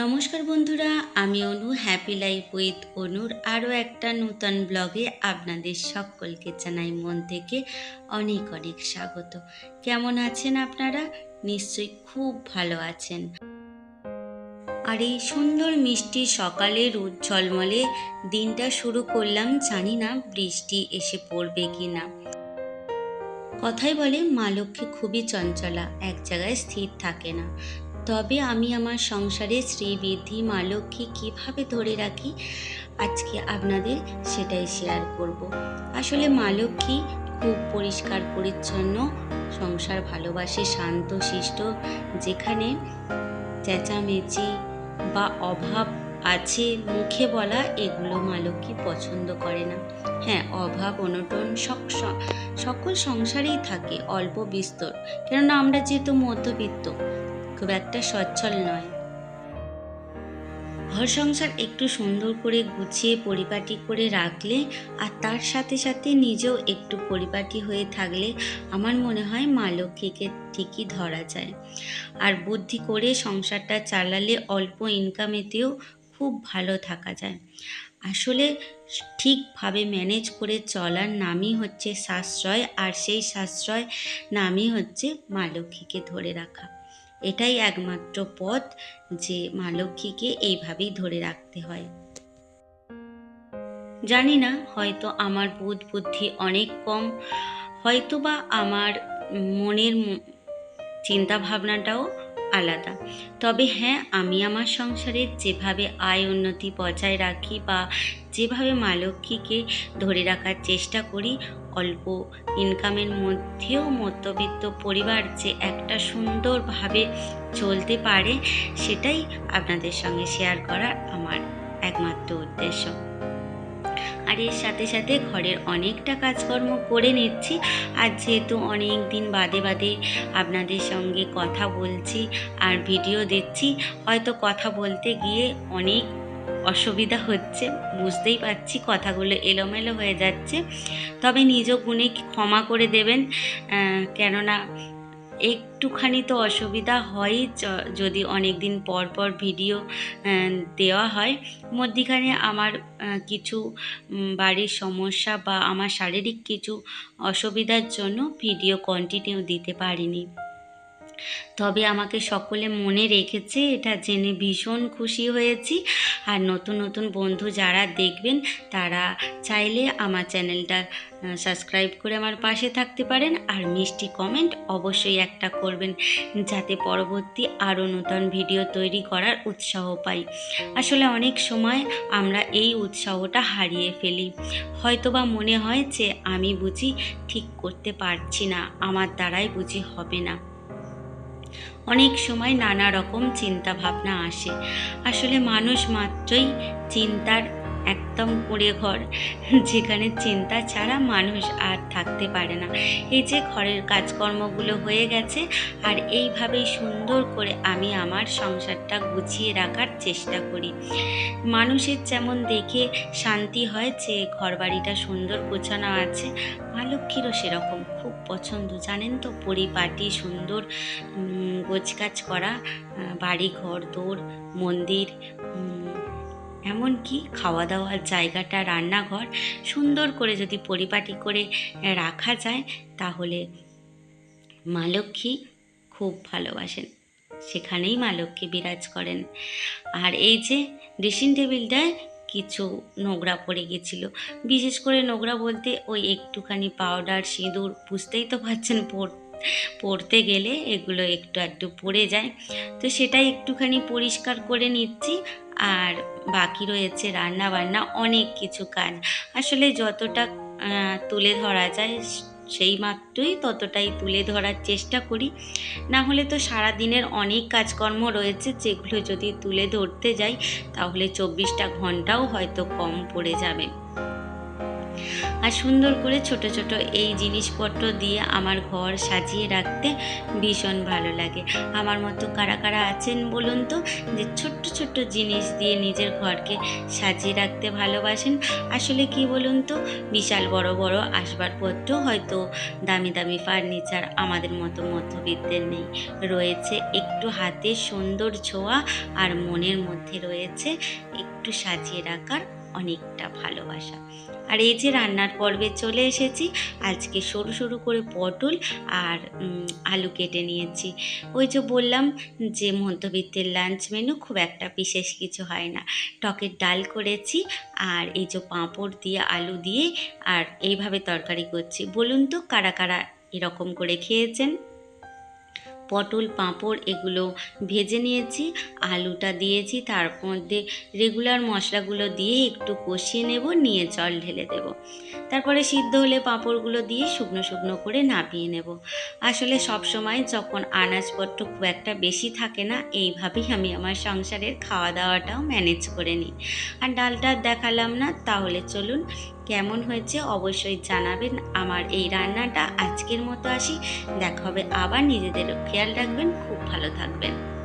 নমস্কার বন্ধুরা, আমি অনু হ্যাপি লাইফ উইথ অনুর আরও একটা নূতন ব্লগে আপনাদের সকলকে জানাই মন থেকে অনেক অনেক স্বাগত। কেমন আছেন আপনারা? নিশ্চয়ই খুব ভালো আছেন। আর এই সুন্দর মিষ্টি সকালের উজ্জ্বলমলে দিনটা শুরু করলাম, জানি না বৃষ্টি এসে পড়বে কি না কথাই বলে, মা লক্ষ্মী খুবই চঞ্চলা, এক জায়গায় স্থির থাকে না। তবে আমি আমার সংসারে শ্রীবৃদ্ধি, মা লক্ষ্মী কীভাবে ধরে রাখি, আজকে আপনাদের সেটাই শেয়ার করব। আসলে মা লক্ষ্মী খুব পরিষ্কার, পরিচ্ছন্ন, সংসার ভালোবাসে, শান্ত, শিষ্ট, যেখানে চেঁচামেচি বা অভাব আছে মুখে বলা, এগুলো মা লক্ষ্মী পছন্দ করে না হ্যাঁ অভাব, অনটন সক- সকল সংসারেই থাকে, অল্প বিস্তর কেননা আমরা যেহেতু মধ্যবিত্ত খুব একটা সচ্ছল নয়। ঘর সংসার একটু সুন্দর করে গুছিয়ে পরিপাটি করে রাখলে আর তার সাথে সাথে নিজেও একটু পরিপাটি হয়ে থাকলে আমার মনে হয় মা লক্ষ্মীকে ঠিকই ধরা যায়। আর বুদ্ধি করে সংসারটা চালালে অল্প ইনকামেতেও খুব ভালো থাকা যায়। আসলে ঠিকভাবে ম্যানেজ করে চলার নামই হচ্ছে সাশ্রয় আর সেই সাশ্রয় নামই হচ্ছে মা লক্ষ্মীকে ধরে রাখা। এটাই একমাত্র পথ যে মা লক্ষ্মীকে এইভাবেই ধরে রাখতে হয়। জানি না, হয়তো আমার বোধ বুদ্ধি অনেক কম হয়তো বা আমার মনের চিন্তা ভাবনাটাও আলাদা। তবে হ্যাঁ আমি আমার সংসারের যেভাবে আয় উন্নতি বজায় রাখি বা যেভাবে মা লক্ষ্মীকে ধরে রাখার চেষ্টা করি, অল্প ইনকামের মধ্যেও মধ্যবিত্ত পরিবার যে একটা সুন্দরভাবে চলতে পারে, সেটাই আপনাদের সঙ্গে শেয়ার করার আমার একমাত্র উদ্দেশ্য। আর এর সাথে সাথে ঘরের অনেকটা কাজকর্ম করে নিচ্ছি। আর যেহেতু অনেক দিন বাদে বাদে আপনাদের সঙ্গে কথা বলছি আর ভিডিও দিচ্ছি, হয়তো কথা বলতে গিয়ে অনেক অসুবিধা হচ্ছে, বুঝতেই পারছি কথাগুলো এলোমেলো হয়ে যাচ্ছে। তবে নিজ গুণে ক্ষমা করে দেবেন কেননা একটুখানি তো অসুবিধা হয়ই যদি অনেক দিন পর পর ভিডিও দেওয়া হয়। মধ্যিখানে আমার কিছু বাড়ির সমস্যা বা আমার শারীরিক কিছু অসুবিধার জন্য ভিডিও কন্টিনিউ দিতে পারিনি। তবে আমাকে সকলে মনে রেখেছে, এটা জেনে ভীষণ খুশি হয়েছি। আর নতুন নতুন বন্ধু যারা দেখবেন, তারা চাইলে আমার চ্যানেলটা সাবস্ক্রাইব করে আমার পাশে থাকতে পারেন। আর মিষ্টি কমেন্ট অবশ্যই একটা করবেন, যাতে পরবর্তী আরও নতুন ভিডিও তৈরি করার উৎসাহ পাই। আসলে অনেক সময় আমরা এই উৎসাহটা হারিয়ে ফেলি। হয়তোবা মনে হয় যে আমি বুঝি ঠিক করতে পারছি না, আমার দ্বারাই বুঝি হবে না। অনেক সময় নানা রকম চিন্তা ভাবনা আসে। আসলে মানুষ মাত্রই চিন্তার একদম কুড়ে ঘর। যেখানে চিন্তা ছাড়া মানুষ আর থাকতে পারে না। এই যে ঘরের কাজকর্মগুলো হয়ে গেছে, আর এইভাবেই সুন্দর করে আমি আমার সংসারটা গুছিয়ে রাখার চেষ্টা করি। মানুষের যেমন দেখে শান্তি হয় যে ঘর বাড়িটা সুন্দর গোছানো আছে, মা লক্ষ্মীরও সেরকম। খুব পছন্দ। জানেন তো পরিপাটি সুন্দর গোছগাছ করা বাড়ি ঘর দৌড় মন্দির এমনকি খাওয়া দাওয়ার জায়গাটা, রান্নাঘর সুন্দর করে যদি পরিপাটি করে রাখা যায়, তাহলে মা লক্ষ্মী খুব ভালোবাসেন। সেখানেই মা লক্ষ্মী বিরাজ করেন। আর এই যে ড্রেসিং টেবিলটায় কিছু নোংরা পড়ে গেছিল। বিশেষ করে নোংরা বলতে ওই একটুখানি পাউডার, সিঁদুর, বুঝতেই তো পারছেন পড়তে গেলে এগুলো একটু একটু পড়ে যায়। তো সেটাই একটুখানি পরিষ্কার করে নিচ্ছি। আর বাকি রয়েছে রান্না বান্না অনেক কিছু কাজ। আসলে যতটা তুলে ধরা যায় সেই মাত্রই ততটাই তুলে ধরার চেষ্টা করি। না হলে তো সারা দিনের অনেক কাজকর্ম রয়েছে যেগুলো যদি তুলে ধরতে যাই, তাহলে চব্বিশটা ঘন্টাও হয়তো কম পড়ে যাবে। আর সুন্দর করে ছোট ছোট এই জিনিসপত্র দিয়ে আমার ঘর সাজিয়ে রাখতে ভীষণ ভালো লাগে। আমার মতো কারা কারা আছেন বলুন তো? যে ছোট্ট ছোট্ট জিনিস দিয়ে নিজের ঘরকে সাজিয়ে রাখতে ভালোবাসেন। আসলে কি বলুন তো? বিশাল বড় বড় আসবাবপত্র হয়তো দামি দামি ফার্নিচার আমাদের মতো মধ্যবিত্তের নেই। রয়েছে একটু হাতে সুন্দর ছোঁয়া আর মনের মধ্যে রয়েছে একটু সাজিয়ে রাখার অনেকটা ভালোবাসা। আর এই যে রান্নার পর্বে চলে এসেছি, আজকে সরু সরু করে পটল আর আলু কেটে নিয়েছি। ওই যে বললাম যে মধ্যবিত্তের লাঞ্চ মেনু খুব একটা বিশেষ কিছু হয় না। টকের ডাল করেছি আর এই যে পাঁপড় দিয়ে আলু দিয়ে আর এইভাবে তরকারি করছি। বলুন তো কারা কারা এরকম করে খেয়েছেন? পটল, পাঁপড় এগুলো ভেজে নিয়েছি, আলুটা দিয়েছি, তার মধ্যে রেগুলার মশলাগুলো দিয়ে একটু কষিয়ে নেব, নিয়ে জল ঢেলে দেব। তারপরে সিদ্ধ হলে পাঁপড়গুলো দিয়ে শুকনো শুকনো করে নামিয়ে নেব। আসলে সব সময় যখন আনাজপত্র খুব একটা বেশি থাকে না, এইভাবেই আমি আমার সংসারের খাওয়া দাওয়াটাও ম্যানেজ করে নিই। আর ডালটা দেখালাম না, তাহলে চলুন কেমন হয়েছে অবশ্যই জানাবেন। আমার এই রান্নাটা আজকের মতো আসি। দেখা হবে আবার। নিজেদের খেয়াল রাখবেন। খুব ভালো থাকবেন।